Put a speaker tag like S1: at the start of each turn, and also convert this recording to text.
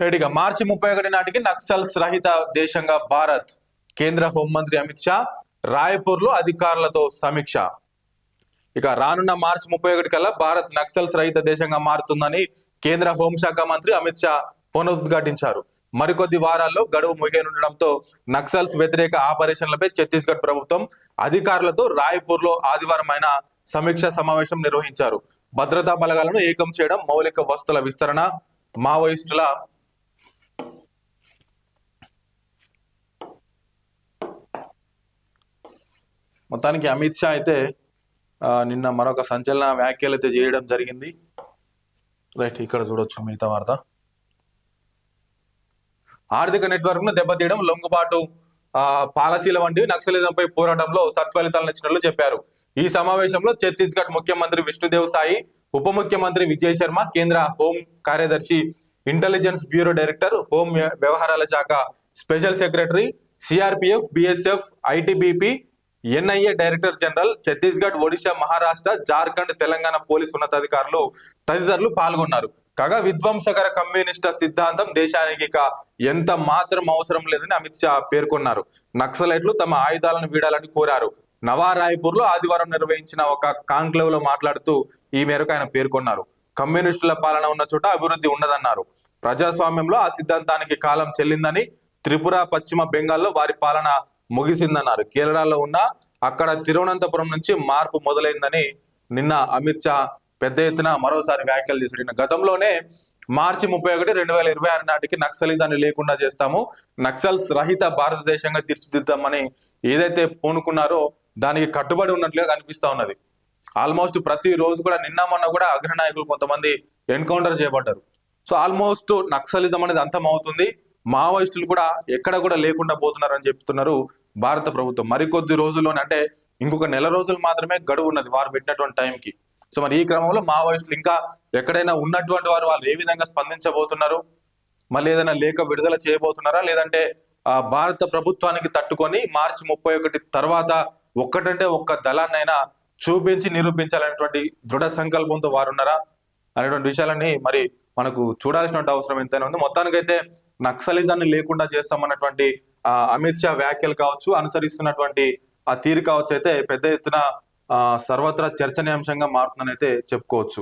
S1: రెడీగా. మార్చి ముప్పై ఒకటి నాటికి నక్సల్స్ రహిత దేశంగా భారత్ కేంద్ర హోంమంత్రి అమిత్ షా రాయ్పూర్లో అధికారులతో సమీక్ష. ఇక రానున్న మార్చి ముప్పై ఒకటి కల్లా భారత్ నక్సల్స్ రహిత దేశంగా మారుతుందని కేంద్ర హోంశాఖ మంత్రి అమిత్ షా పునరుద్ఘాటించారు. మరికొద్ది వారాల్లో గడువు ముగియనుండడంతో నక్సల్స్ వ్యతిరేక ఆపరేషన్లపై ఛత్తీస్గఢ్ ప్రభుత్వం అధికారులతో రాయ్పూర్లో ఆదివారం ఆయన సమీక్ష సమావేశం నిర్వహించారు. భద్రతా బలగాలను ఏకం చేయడం మౌలిక వస్తువుల విస్తరణ మావోయిస్టుల మొత్తానికి అమిత్ షా అయితే నిన్న మరొక సంచలన వ్యాఖ్యలు అయితే చేయడం జరిగింది. రైట్ ఇక్కడ చూడొచ్చు మిగతా వార్త. ఆర్థిక నెట్వర్క్ను దెబ్బతీయడం లొంగుబాటు పాలసీల వంటివి నక్సలిజంపై పోరాటంలో సత్ఫలితాలను ఇచ్చినట్లు చెప్పారు. ఈ సమావేశంలో ఛత్తీస్గఢ్ ముఖ్యమంత్రి విష్ణుదేవ్ సాయి ఉప ముఖ్యమంత్రి విజయ్ శర్మ కేంద్ర హోం కార్యదర్శి ఇంటెలిజెన్స్ బ్యూరో డైరెక్టర్ హోం వ్యవహారాల శాఖ special secretary CRPF BSF ITBP NIA director general Chhattisgarh Odisha Maharashtra Jharkhand Telangana police ఉన్నతాధికారులు తదితరులు పాల్గొన్నారు. కాగా విధ్వంసకర కమ్యూనిస్ట్ సిద్ధాంతం దేశానికి ఇక ఎంత మాత్రం అవసరం లేదని అమిత్ షా పేర్కొన్నారు. నక్సలైట్లు తమ ఆయుధాలను వీడాలని కోరారు. నవారాయ్పూర్లో ఆదివారం నిర్వహించిన ఒక కాన్క్లేవ్లో మాట్లాడుతూ ఈ మేరకు ఆయన పేర్కొన్నారు. కమ్యూనిస్టుల పాలన ఉన్న చోట అభివృద్ధి ఉండదన్నారు ప్రజాస్వామ్యంలో ఆ సిద్ధాంతానికి కాలం చెల్లిందని త్రిపుర పశ్చిమ బెంగాల్లో వారి పాలన ముగిసిందన్నారు. కేరళలో ఉన్న అక్కడ తిరువనంతపురం నుంచి మార్పు మొదలైందని నిన్న అమిత్ షా పెద్ద ఎత్తున మరోసారి వ్యాఖ్యలు చేశాడు. గతంలోనే మార్చి ముప్పై ఒకటి రెండు వేల ఇరవై ఆరు నాటికి నక్సలిజాన్ని లేకుండా చేస్తాము నక్సల్స్ రహిత భారతదేశంగా తీర్చిదిద్దామని ఏదైతే పూనుకున్నారో దానికి కట్టుబడి ఉన్నట్లుగా కనిపిస్తా ఉన్నది. ఆల్మోస్ట్ ప్రతి రోజు కూడా నిన్న మొన్న కూడా అగ్రనాయకులు కొంతమంది ఎన్కౌంటర్ చేయబడ్డారు. సో ఆల్మోస్ట్ నక్సలిజం అనేది అంతం అవుతుంది. మావోయిస్టులు కూడా ఎక్కడ కూడా లేకుండా పోతున్నారని చెప్తున్నారు భారత ప్రభుత్వం. మరికొద్ది రోజుల్లోనే అంటే ఇంకొక నెల రోజులు మాత్రమే గడువు ఉన్నది వారు పెట్టినటువంటి టైంకి. సో మరి ఈ క్రమంలో మావోయిస్టులు ఇంకా ఎక్కడైనా ఉన్నటువంటి వారు వాళ్ళు ఏ విధంగా స్పందించబోతున్నారు? మళ్ళీ ఏదైనా లేఖ విడుదల చేయబోతున్నారా? లేదంటే భారత ప్రభుత్వానికి తట్టుకొని మార్చి ముప్పై ఒకటి తర్వాత ఒక్కటంటే ఒక్క దళాన్నైనా చూపించి నిరూపించాలనేటువంటి దృఢ సంకల్పంతో వారు ఉన్నారా అనేటువంటి విషయాలన్నీ మరి మనకు చూడాల్సినటువంటి అవసరం ఎంతైనా ఉంది. మొత్తానికైతే నక్సలిజాన్ని లేకుండా చేస్తామన్నటువంటి ఆ, అమిత్ షా వ్యాఖ్యలు కావచ్చు అనుసరిస్తున్నటువంటి ఆ తీరు కావచ్చు అయితే పెద్ద ఎత్తున సర్వత్రా చర్చనీయాంశంగా మారుతుందని అయితే చెప్పుకోవచ్చు.